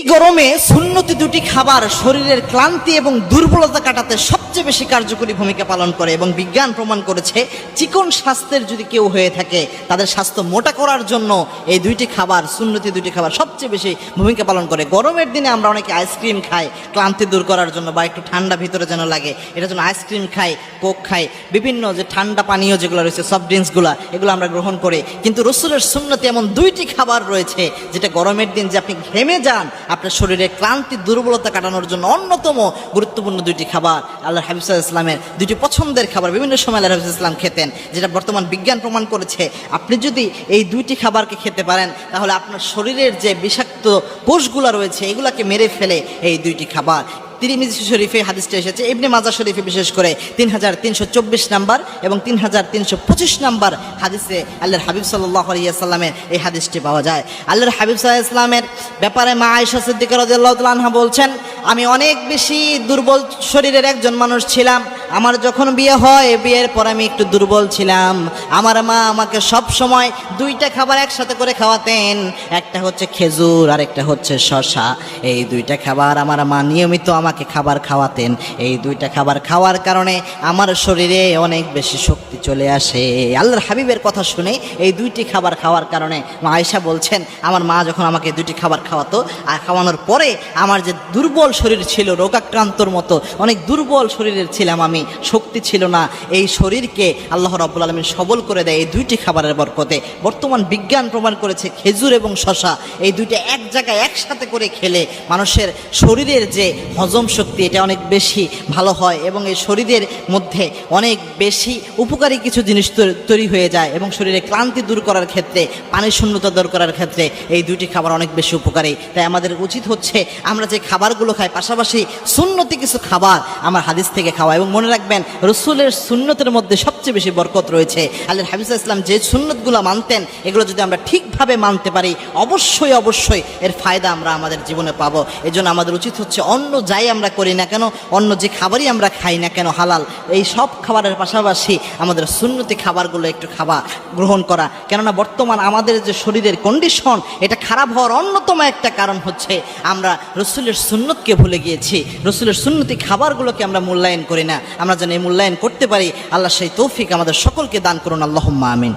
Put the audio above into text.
এই গরমে সুন্নতি দুটি খাবার শরীরের ক্লান্তি এবং দুর্বলতা কাটাতে সবচেয়ে বেশি কার্যকরী ভূমিকা পালন করে এবং বিজ্ঞান প্রমাণ করেছে, চিকন স্বাস্থ্যের যদি কেউ হয়ে থাকে, তাদের স্বাস্থ্য মোটা করার জন্য এই দুইটি খাবার, সুন্নতি দুটি খাবার সবচেয়ে বেশি ভূমিকা পালন করে। গরমের দিনে আমরা অনেকে আইসক্রিম খাই, ক্লান্তি দূর করার জন্য বা একটু ঠান্ডা ভিতরে যেন লাগে এটার জন্য আইসক্রিম খাই, কোক খাই, বিভিন্ন যে ঠান্ডা পানীয় যেগুলো রয়েছে সফট ড্রিঙ্কসগুলো এগুলো আমরা গ্রহণ করি। কিন্তু রসুলের সুন্নতি এমন দুইটি খাবার রয়েছে, যেটা গরমের দিন যে আপনি ঘেমে যান আপনার শরীরে ক্লান্তি, দুর্বলতা কাটানোর জন্য অন্যতম গুরুত্বপূর্ণ দুইটি খাবার আল্লাহ হাবিবুল ইসলামের দুটি পছন্দের খাবার। বিভিন্ন সময় আল্লাহ হাবিবুল ইসলাম খেতেন, যেটা বর্তমান বিজ্ঞান প্রমাণ করেছে। আপনি যদি এই দুইটি খাবারকে খেতে পারেন, তাহলে আপনার শরীরের যে বিষাক্ত কোষগুলো রয়েছে, এগুলাকে মেরে ফেলে এই দুইটি খাবার। তিরিমিজি শরীফে হাদিসটা এসেছে। ইবনে মাজা শরীফে বিশেষ করে তিন হাজার তিনশো চব্বিশ নাম্বার এবং তিন হাজার তিনশো পঁচিশ নাম্বার হাদিসে আল্লাহর হাবিব সাল্লাহ আলিয়াল্লামের এই হাদিসটি পাওয়া যায়। আল্লাহর হাবিব সাল্লাহ ইসলামের ব্যাপারে মা আয়সা সিদ্দিক রাজিয়াল্লাহ তালহা বলছেন, আমি অনেক বেশি দুর্বল শরীরের একজন মানুষ ছিলাম। আমার যখন বিয়ে হয়, বিয়ের পর আমি একটু দুর্বল ছিলাম। আমার মা আমাকে সব সময় দুইটা খাবার একসাথে করে খাওয়াতেন। একটা হচ্ছে খেজুর আর একটা হচ্ছে শশা এই দুইটা খাবার আমার মা নিয়মিত আমাকে খাবার খাওয়াতেন। এই দুইটা খাবার খাওয়ার কারণে আমার শরীরে অনেক বেশি শক্তি চলে আসে। আল্লাহর হাবিবের কথা শুনে এই দুইটি খাবার খাওয়ার কারণে মা আয়সা বলছেন, আমার মা যখন আমাকে দুইটি খাবার খাওয়াতো, আর খাওয়ানোর পরে আমার যে দুর্বল শরীর ছিল, রোগাক্রান্তর মতো, অনেক দুর্বল শরীরের ছিলাম আমি। শক্তি ছিল না। এই শরীরকে আল্লাহ রব্বুল আলমিন সবল করে দেয় এই দুইটি খাবারের বরকতে। বর্তমান বিজ্ঞান প্রমাণ করেছে খেজুর এবং শশা এই দুইটা এক জায়গায় একসাথে করে খেলে মানুষের শরীরের যে হজম শক্তি, এটা অনেক বেশি ভালো হয় এবং এই শরীরের মধ্যে অনেক বেশি উপকারী কিছু জিনিস তৈরি হয়ে যায় এবং শরীরে ক্লান্তি দূর করার ক্ষেত্রে পানি শূন্যতা দূর করার ক্ষেত্রে এই দুইটি খাবার অনেক বেশি উপকারী। তাই আমাদের উচিত হচ্ছে আমরা যে খাবারগুলো খাই, পাশাপাশি সুন্নতি কিছু খাবার আমার হাদিস থেকে খাওয়া এবং মনে রাখবেন রসুলের সুন্নতের মধ্যে সবচেয়ে বেশি বরকত রয়েছে। আল্লাহ হাফিজ ইসলাম যে সুন্নতগুলো মানতেন, এগুলো যদি আমরা ঠিকভাবে মানতে পারি, অবশ্যই অবশ্যই এর ফায়দা আমরা আমাদের জীবনে পাবো। এজন্য আমাদের উচিত হচ্ছে অন্য যাই আমরা করি না কেন অন্য যে খাবারই আমরা খাই না কেন, হালাল, এই সব খাবারের পাশাপাশি আমাদের সুন্নতি খাবারগুলো একটু খাওয়া, গ্রহণ করা। কেননা বর্তমান আমাদের যে শরীরের কন্ডিশন এটা খারাপ হওয়ার অন্যতম একটা কারণ হচ্ছে আমরা রসুলের সুন্নতকে ভুলে গিয়েছি। রসুলের সুন্নতি খাবারগুলোকে আমরা মূল্যায়ন করি না। আমরা যেন এই মূল্যায়ন করতে পারি, আল্লাহ সেই তৌফিক আমাদের সকলকে দান করুন আল্লাহ আমিন।